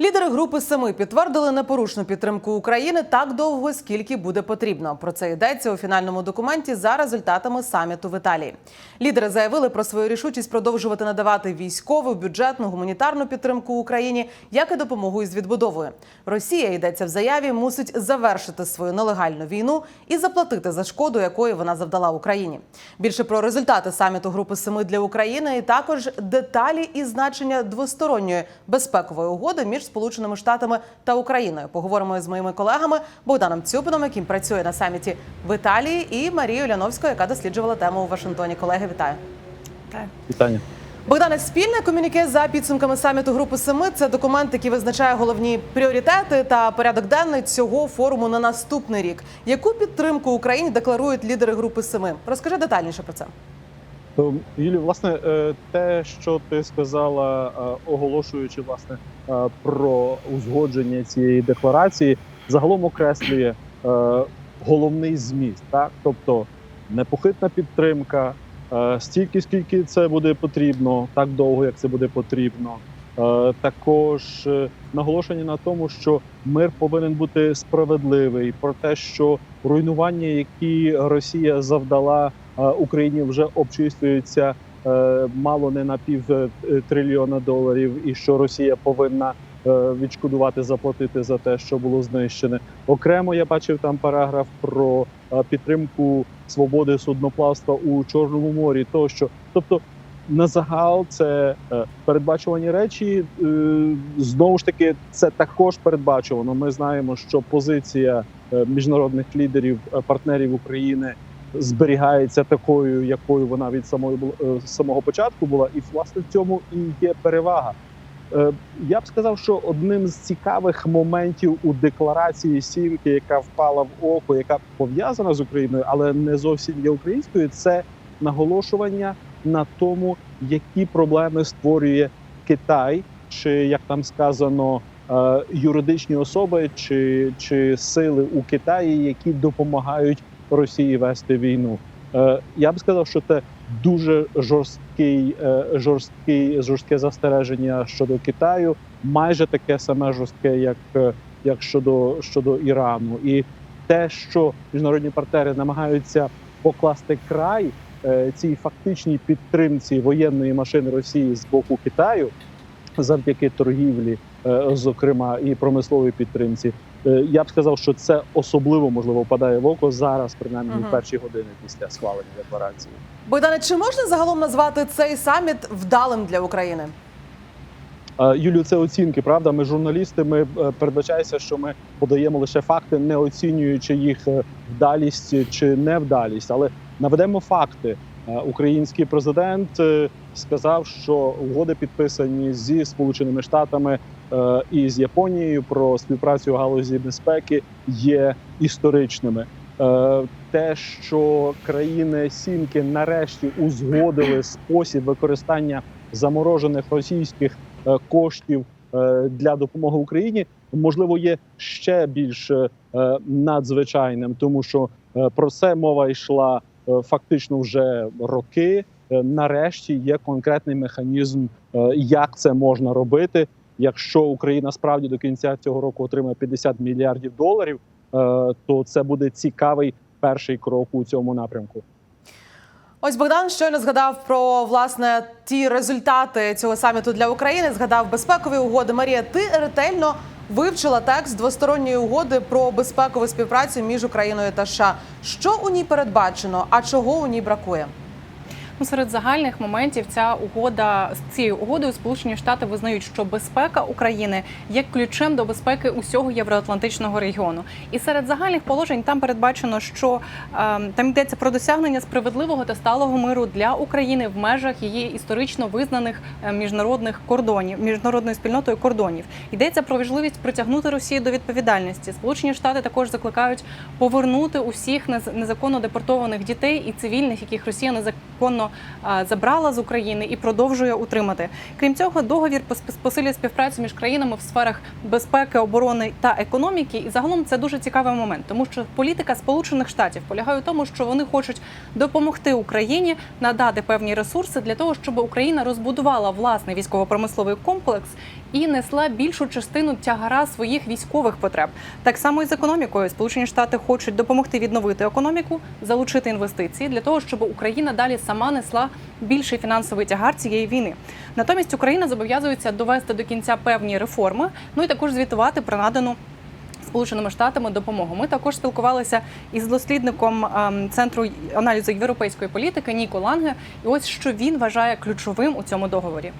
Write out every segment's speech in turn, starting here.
Лідери групи семи підтвердили непорушну підтримку України так довго, скільки буде потрібно. Про це йдеться у фінальному документі за результатами саміту в Італії. Лідери заявили про свою рішучість продовжувати надавати військову, бюджетну, гуманітарну підтримку Україні, як і допомогу із відбудовою. Росія йдеться в заяві, мусить завершити свою нелегальну війну і заплатити за шкоду, якої вона завдала Україні. Більше про результати саміту групи семи для України і також деталі і значення двосторонньої безпекової угоди між Сполученими Штатами та Україною. Поговоримо з моїми колегами Богданом Цюпином, яким працює на саміті в Італії, і Марією Ляновською, яка досліджувала тему у Вашингтоні. Колеги, вітаю. Вітання. Богдане, спільне комюніке за підсумками саміту Групи Семи це документ, який визначає головні пріоритети та порядок денний цього форуму на наступний рік. Яку підтримку Україні декларують лідери Групи Семи? Розкажи детальніше про це. То, Юлі, власне, е, те, що ти сказала, е, оголошуючи власне е, про узгодження цієї декларації, загалом окреслює е, головний зміст, так тобто непохитна підтримка, е, стільки, скільки це буде потрібно, так довго, як це буде потрібно. Е, Також е, наголошення на тому, що мир повинен бути справедливий, про те, що руйнування, які Росія завдала е, Україні, вже обчислюються е, мало не на пів е, трильйона доларів, і що Росія повинна е, відшкодувати, заплатити за те, що було знищене. Окремо я бачив там параграф про е, підтримку свободи судноплавства у Чорному морі. Тощо, тобто. На загал це е, передбачувані речі. Е, знову ж таки, це також передбачувано. Ми знаємо, що позиція е, міжнародних лідерів, е, партнерів України зберігається такою, якою вона від самої е, самого початку була, і власне в цьому і є перевага. Е, Я б сказав, що одним з цікавих моментів у декларації сімки, яка впала в око, яка пов'язана з Україною, але не зовсім є українською, це наголошування на тому, які проблеми створює Китай, чи як там сказано, е, юридичні особи чи, чи сили у Китаї, які допомагають Росії вести війну. Е, Я б сказав, що це дуже жорсткий, е, жорсткий, жорстке застереження щодо Китаю, майже таке саме жорстке, як, е, як щодо, щодо Ірану, і те, що міжнародні партнери намагаються покласти край цій фактичній підтримці воєнної машини Росії з боку Китаю завдяки торгівлі, зокрема і промисловій підтримці. Е, Я б сказав, що це особливо можливо впадає в око зараз, принаймні в перші години після схвалення декларації. Богдане, чи можна загалом назвати цей саміт вдалим для України? Е, Юлю, це оцінки. Правда, ми журналісти. Ми е, передбачається, що ми подаємо лише факти, не оцінюючи їх вдалість чи невдалість. Але наведемо факти. Український президент сказав, що угоди підписані зі Сполученими Штатами і з Японією про співпрацю у галузі безпеки є історичними. Е, Те, що країни сімки нарешті узгодили спосіб використання заморожених російських е, коштів е, для допомоги Україні, можливо, є ще більш е, надзвичайним, тому що е, про це мова йшла е, фактично вже роки. Е, Нарешті є конкретний механізм, е, як це можна робити. Якщо Україна справді до кінця цього року отримає 50 мільярдів доларів, е, то це буде цікавий перший крок у цьому напрямку. Ось Богдан щойно згадав про власне ті результати цього саміту для України. Згадав безпекові угоди. Марія, ти ретельно вивчила текст двосторонньої угоди про безпекову співпрацю між Україною та США. Що у ній передбачено, а чого у ній бракує? Ну, серед загальних моментів ця угода з цією угодою Сполучені Штати визнають, що безпека України є ключем до безпеки усього євроатлантичного регіону. І серед загальних положень там передбачено, що е, там йдеться про досягнення справедливого та сталого миру для України в межах її історично визнаних е, міжнародних кордонів, міжнародною спільнотою кордонів. Йдеться про важливість притягнути Росію до відповідальності. Сполучені Штати також закликають повернути усіх нез- незаконно депортованих дітей і цивільних, яких Росія незаконно забрала з України і продовжує утримати. Крім цього, договір пос- посилює співпрацю між країнами в сферах безпеки, оборони та економіки. І загалом це дуже цікавий момент, тому що політика Сполучених Штатів полягає у тому, що вони хочуть допомогти Україні надати певні ресурси для того, щоб Україна розбудувала власний військово-промисловий комплекс і несла більшу частину тягара своїх військових потреб. Так само і з економікою. Сполучені Штати хочуть допомогти відновити економіку, залучити інвестиції для того, щоб Україна далі сама несла більший фінансовий тягар цієї війни. Натомість Україна зобов'язується довести до кінця певні реформи, ну і також звітувати про надану. Сполученими Штатами допомогу. Ми також спілкувалися із дослідником ем, центру аналізу європейської політики Ніко Ланге. І ось що він вважає ключовим у цьому договорі.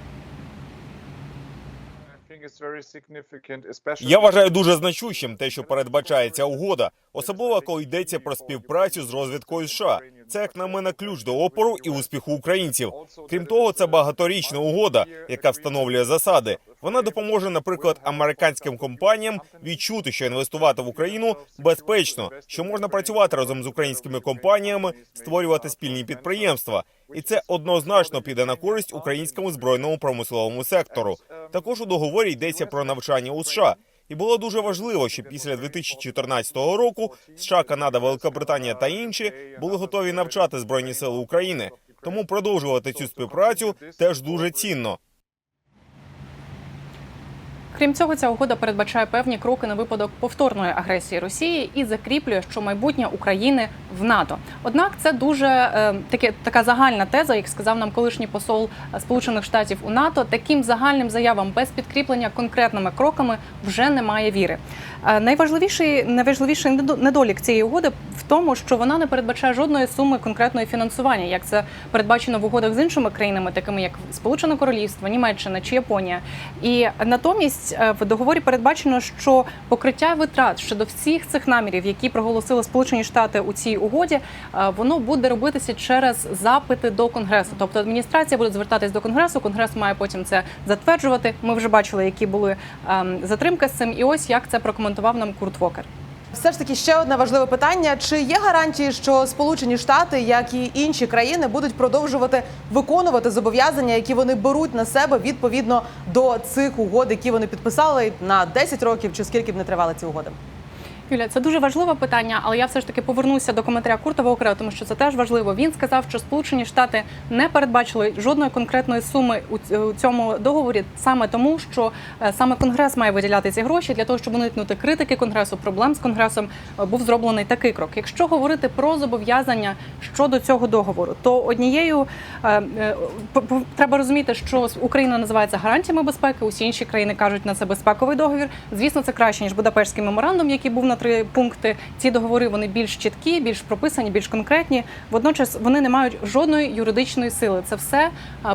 Я вважаю дуже значущим те, що передбачається угода, особливо коли йдеться про співпрацю з розвідкою США. Це як на мене ключ до опору і успіху українців. Крім того, це багаторічна угода, яка встановлює засади. Вона допоможе, наприклад, американським компаніям відчути, що інвестувати в Україну безпечно, що можна працювати разом з українськими компаніями, створювати спільні підприємства, і це однозначно піде на користь українському збройному промисловому сектору. Також у договорі йдеться про навчання у США. І було дуже важливо, щоб після 2014 року США, Канада, Великобританія та інші були готові навчати збройні сили України. Тому продовжувати цю співпрацю теж дуже цінно. Крім цього, ця угода передбачає певні кроки на випадок повторної агресії Росії і закріплює, що майбутнє України в НАТО. Однак це дуже е, таке така загальна теза, як сказав нам колишній посол Сполучених Штатів у НАТО. Таким загальним заявам без підкріплення конкретними кроками вже немає віри. Е, найважливіший найважливіший недо- недолік цієї угоди тому, що вона не передбачає жодної суми конкретної фінансування, як це передбачено в угодах з іншими країнами, такими як Сполучене Королівство, Німеччина чи Японія. І натомість е, в договорі передбачено, що покриття витрат щодо всіх цих намірів, які проголосили Сполучені Штати у цій угоді, е, воно буде робитися через запити до конгресу. Тобто адміністрація буде звертатись до конгресу. Конгрес має потім це затверджувати. Ми вже бачили, які були ем, затримки з цим. І ось як це прокоментував нам Курт Вокер. Все ж таки ще одне важливе питання: чи є гарантії, що Сполучені Штати, як і інші країни, будуть продовжувати виконувати зобов'язання, які вони беруть на себе відповідно до цих угод, які вони підписали на 10 років, чи скільки б не тривали ці угоди? Юля, це дуже важливе питання, але я все ж таки повернуся до коментаря Курта Вокера, тому що це теж важливо. Він сказав, що Сполучені Штати не передбачили жодної конкретної суми у цьому договорі, саме тому, що е, саме Конгрес має виділяти ці гроші для того, щоб уникнути критики Конгресу, проблем з Конгресом. е, Був зроблений такий крок. Якщо говорити про зобов'язання щодо цього договору, то однією е, треба розуміти, що Україна називається гарантіями безпеки. Усі інші країни кажуть на це безпековий договір. Звісно, це краще ніж Будапештський меморандум, який був на три пункти. Ці договори вони більш чіткі, більш прописані, більш конкретні. Водночас вони не мають жодної юридичної сили. Це все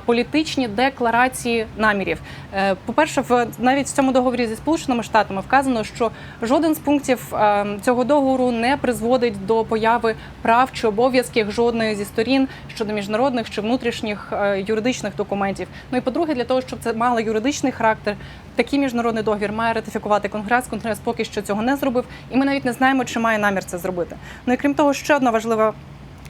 політичні декларації намірів. Е, По-перше, в навіть в цьому договорі зі сполученими штатами вказано, що жоден з пунктів е, цього договору не призводить до появи прав чи обов'язків жодної зі сторін щодо міжнародних чи внутрішніх е, юридичних документів. Ну і по-друге, для того, щоб це мало юридичний характер, такий міжнародний договір має ратифікувати конгрес. Конгрес поки що цього не зробив, і ми навіть не знаємо, чи має намір це зробити. Ну і крім того, ще одна важлива.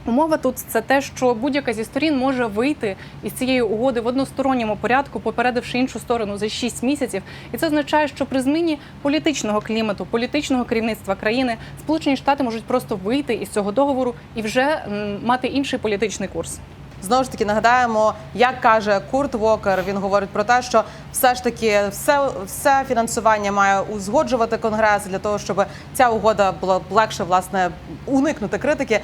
Умова тут це те, що будь-яка зі сторін може вийти із цієї угоди в односторонньому порядку, попередивши іншу сторону за 6 місяців. І це означає, що при зміні політичного клімату, політичного керівництва країни Сполучені Штати можуть просто вийти із цього договору і вже мати інший політичний курс. Знову ж таки нагадаємо, як каже Курт Вокер. Він говорить про те, що все ж таки все, все фінансування має узгоджувати конгрес для того, щоб ця угода була легше власне уникнути критики.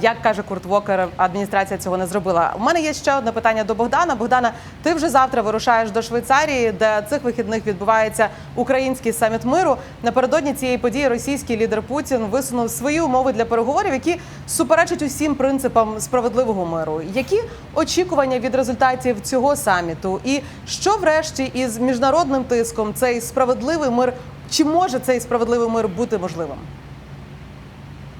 Як каже Курт Вокер, адміністрація цього не зробила. У мене є ще одне питання до Богдана. Богдана, ти вже завтра вирушаєш до Швейцарії, де цих вихідних відбувається український саміт миру. Напередодні цієї події російський лідер Путін висунув свої умови для переговорів, які суперечать усім принципам справедливого миру. Які очікування від результатів цього саміту? І що врешті із міжнародним тиском цей справедливий мир? Чи може цей справедливий мир бути можливим?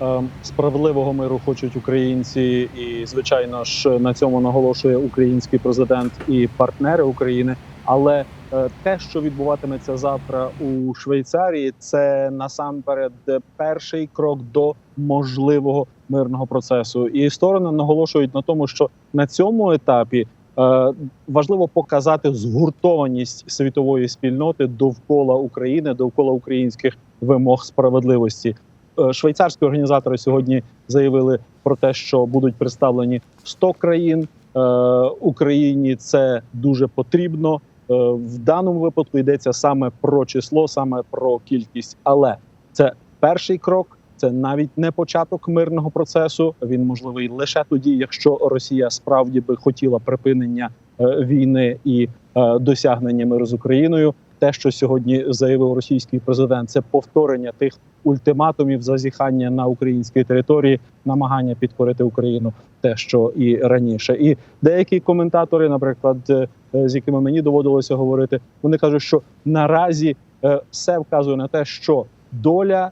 Е, Справедливого миру хочуть українці, і звичайно ж на цьому наголошує український президент і партнери України. Але е, те, що відбуватиметься завтра у Швейцарії, це насамперед перший крок до можливого мирного процесу. І сторони наголошують на тому, що на цьому етапі е, важливо показати згуртованість світової спільноти довкола України, довкола українських вимог справедливості. Е, Швейцарські організатори сьогодні заявили про те, що будуть представлені 100 країн. Е, Україні це дуже потрібно. в даному випадку йдеться саме про число, саме про кількість, але це перший крок. Це навіть не початок мирного процесу. Він можливий лише тоді, якщо Росія справді би хотіла припинення е, війни і е, досягнення миру з Україною. Те, що сьогодні заявив російський президент, це повторення тих ультиматумів зазіхання на українській території, намагання підкорити Україну, те, що і раніше. І деякі коментатори, наприклад, е, з якими мені доводилося говорити, вони кажуть, що наразі все вказує на те, що доля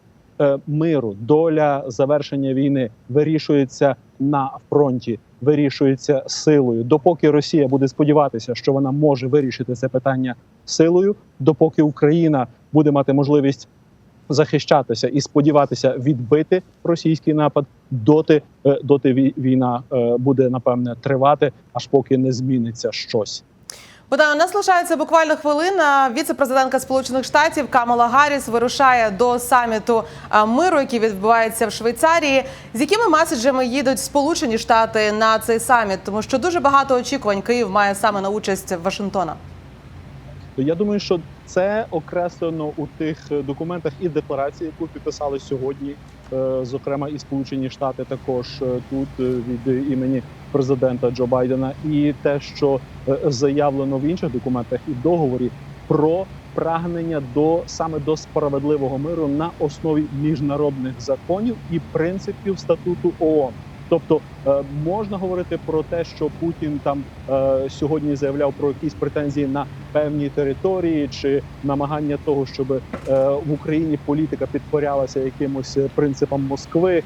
миру, доля завершення війни вирішується на фронті, вирішується силою. Допоки Росія буде сподіватися, що вона може вирішити це питання силою, допоки Україна буде мати можливість захищатися і сподіватися відбити російський напад, доти, е, доти вій- війна е, буде напевне тривати, аж поки не зміниться щось. Богдан, у нас лишається буквально хвилина. Віце-президентка Сполучених Штатів Камала Гарріс вирушає до саміту миру, який відбувається в Швейцарії. З якими меседжами їдуть Сполучені Штати на цей саміт? Тому що дуже багато очікувань Київ має саме на участь Вашингтона. Я думаю, що це окреслено у тих е, документах і декларації, яку підписали сьогодні, е, зокрема і Сполучені Штати, також е, тут е, від імені президента Джо Байдена, і те, що е, заявлено в інших документах і договорі про прагнення до саме до справедливого миру на основі міжнародних законів і принципів статуту ООН. Тобто е, можна говорити про те, що Путін там е, сьогодні заявляв про якісь претензії на певні території чи намагання того, щоб е, в Україні політика підкорялася якимось принципам Москви.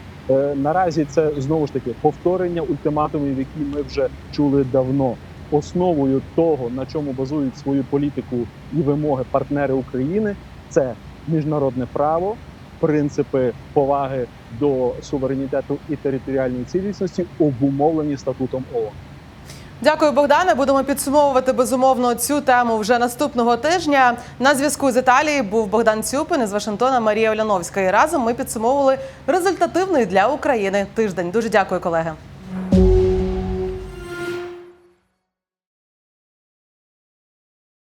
Наразі це знову ж таки повторення ультиматумів, які ми вже чули давно. Основою того, на чому базують свою політику і вимоги партнери України, це міжнародне право, принципи поваги до суверенітету і територіальної цілісності, обумовлені статутом ООН. Дякую, Богдане. Будемо підсумовувати безумовно цю тему вже наступного тижня. На зв'язку з Італії був Богдан Цюпин із Вашингтона Марія Оляновська. І разом ми підсумовували результативний для України тиждень. Дуже дякую, колеги.